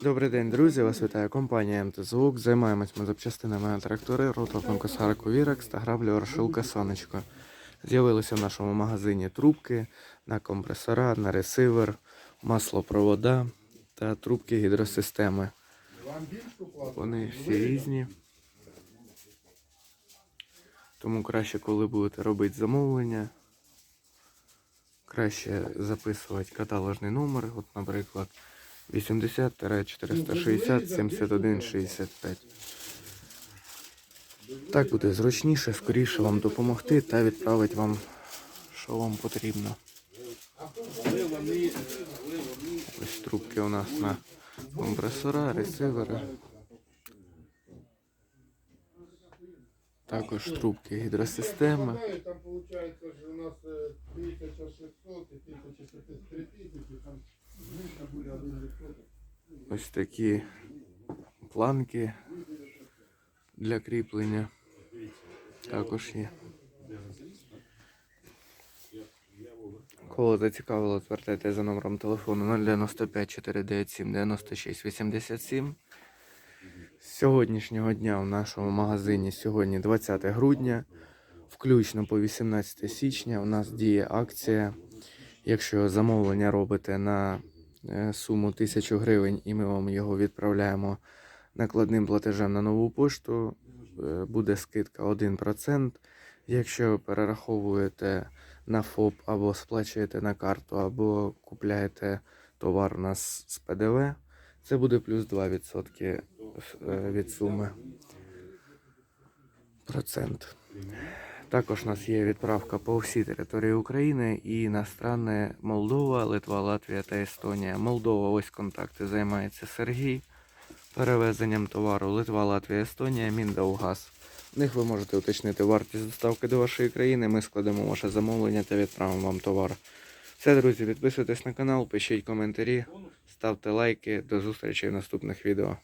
Добрий день, друзі! Вас вітає компанія МТЗУК. Займаємось ми запчастинами на трактори, роторну косарку Вірекс та граблю Орошилка Сонечко. З'явилися в нашому магазині трубки на компресора, на ресивер, маслопровода та трубки гідросистеми. Вони всі різні. Тому краще, коли будете робити замовлення, краще записувати каталожний номер, от, наприклад, 80-460 71 65. Так буде зручніше, скоріше вам допомогти та відправити вам, що вам потрібно. Ось трубки у нас на компресора, ресивери. Також трубки гідросистеми. Там получается же у нас э, 1600 и 1600, 3000, там знижка буде 1%. Ось такі планки для кріплення. Також є. Кого зацікавило, звертайте за номером телефону 095 497 96 87. З сьогоднішнього дня в нашому магазині сьогодні 20 грудня, включно по 18 січня, у нас діє акція. Якщо замовлення робите на суму 1000 гривень і ми вам його відправляємо накладним платежем на нову пошту, е, буде скидка 1%. Якщо перераховуєте на ФОП або сплачуєте на карту, або купляєте товар у нас з ПДВ, це буде плюс 2% е, від суми. Процент. Також у нас є відправка по всій території України і на Молдова, Литва, Латвія та Естонія. Молдова, ось контакти займається Сергій перевезенням товару. Литва, Латвія, Естонія, Міндаугаз. В них ви можете уточнити вартість доставки до вашої країни. Ми складемо ваше замовлення та відправимо вам товар. Все, друзі, підписуйтесь на канал, пишіть коментарі, ставте лайки. До зустрічі в наступних відео.